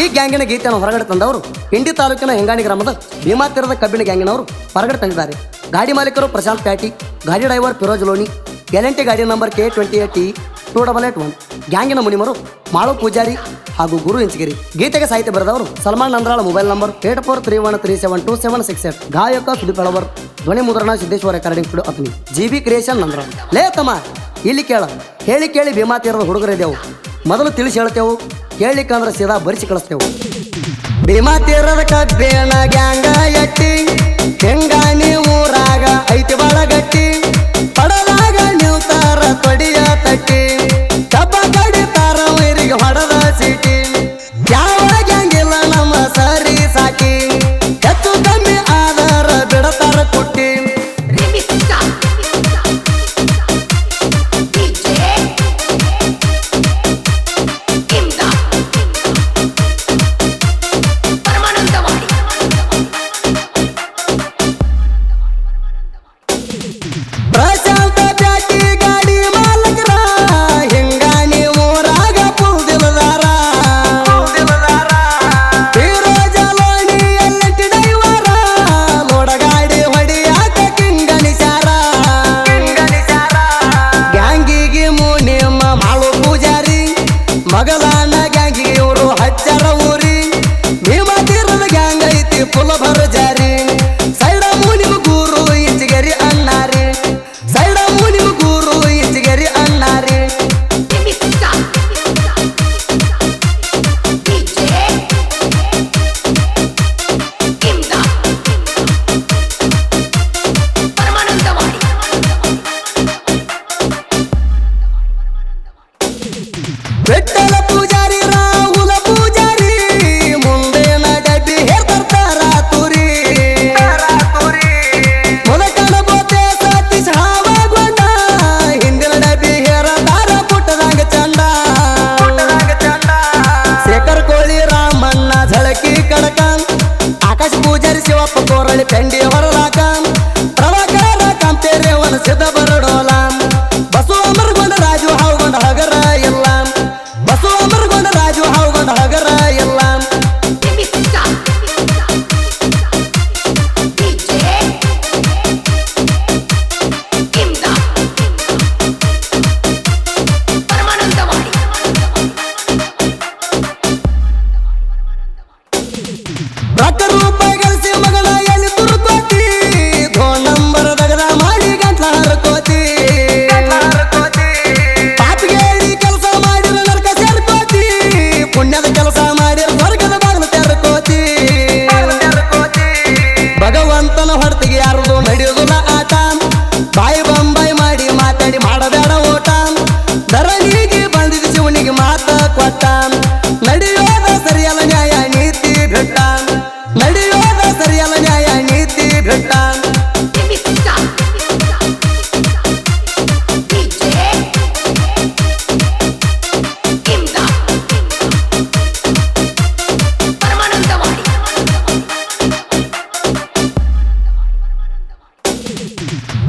ಈ ಗ್ಯಾಂಗಿನ ಗೀತೆಯನ್ನು ಹೊರಗಡೆ ತಂದವರು ಹಿಂಡಿ ತಾಲೂಕಿನ ಹೆಂಗಾಣಿ ಗ್ರಾಮದ ಭೀಮಾ ತೀರದ ಕಬ್ಬಿಣ ಗ್ಯಾಂಗಿನವರು ಹೊರಗಡೆ ತಂದಿದ್ದಾರೆ. ಗಾಡಿ ಮಾಲೀಕರು ಪ್ರಶಾಂತ್ ಪ್ಯಾಟಿ, ಗಾಡಿ ಡ್ರೈವರ್ ಫಿರೋಜ್ ಲೋನಿ ಎಲ್ ಗಾಡಿ number K twenty eight T, two double eight one. ಗ್ಯಾಂಗಿನ ಮುನಿಮರು ಮಾಳು ಪೂಜಾರಿ ಹಾಗೂ ಗುರು ಇಂಚಗಿರಿ ಗೀತೆಗೆ ಸಾಹಿತ್ಯ ಬರೆದವರು Salman Nandrala mobile number eight four three one three seven two seven six eight ಗಾಯಕ ಸುದೀಪ್ ಅಳವರ್, ಧ್ವನಿ ಮುದ್ರಣ Siddeshwara recording studio Athani. G B creation Nandrala. ಲೇ ತಮ್ಮ, ಇಲ್ಲಿ ಕೇಳ. ಹೇಳಿ ಕೇಳಿ ಭೀಮಾ ತೀರದ ಹುಡುಗರಿದ್ದೆವು ಮೊದಲು ತಿಳಿಸಿ ಹೇಳ್ತೇವು ಕೇಳಲಿಕ್ಕಂದ್ರೆ ಸೀದಾ ಬರಿಸಿ ಕಳಿಸ್ತೇವೆ. ಭೀಮಾ ತೀರದ ಕಬ್ಬೇಣ ಗ್ಯಾಂಗ ಎಟ್ಟಿ ಕೋರಳಿ ಪೆಂಡಿ ಹೊರಲಾಕ ಪ್ರಭಾಕರ ಅವನ ಸಿದ್ಧ ಬರಡೋಲ ಬಸವ ಅಮರಗೊಂಡ ರಾಜು ಹಾವುಗೊಂಡ ಹಗರ ಎಲ್ಲ ಬಸವ ಅಮರಗೊಂಡ ರಾಜು ಹಾವುಗೊಂಡ ಹಗರ ಎಲ್ಲ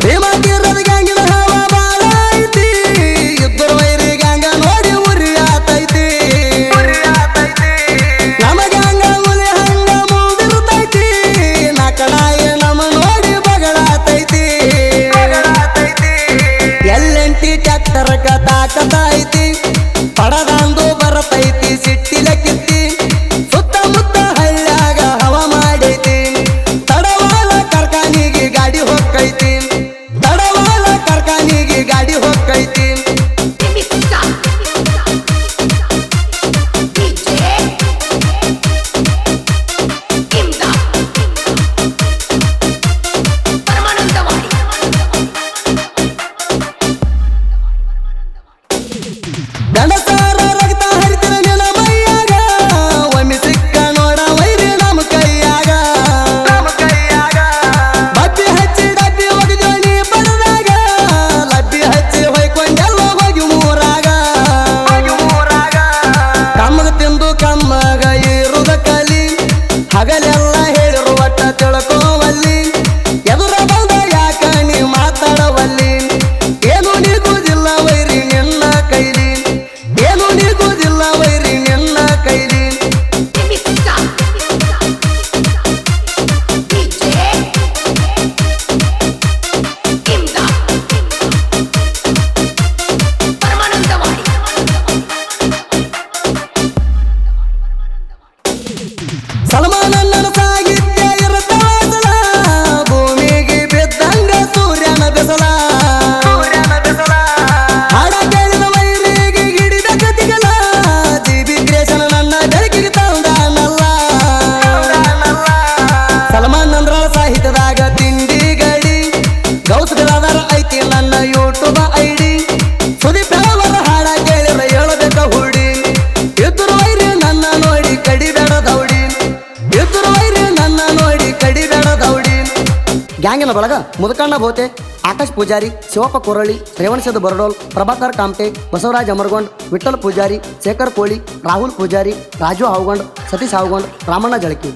ಪ್ರೇಮ ಗಿರ ಗ್ಯಾಂಗಿನ ಬಳಗ, ಮುದಕಣ್ಣ ಭೋತೆ, ಆಕಾಶ್ ಪೂಜಾರಿ, ಶಿವಪ್ಪ ಕೊರಳಿ ರೇವಣಸದ ಬರಡೋಲ್, ಪ್ರಭಾಕರ್ ಕಾಮಟೆ, ಬಸವರಾಜ್ ಅಮರ್ಗೊಂಡ್ ವಿಠಲ್ ಪೂಜಾರಿ, ಶೇಖರ್ ಕೋಳಿ, ರಾಹುಲ್ ಪೂಜಾರಿ, ರಾಜು ಹಾವುಗೊಂಡ್, ಸತೀಶ್ ಹಾವುಗೊಂಡ್, ರಾಮಣ್ಣ ಜಳಕಿ.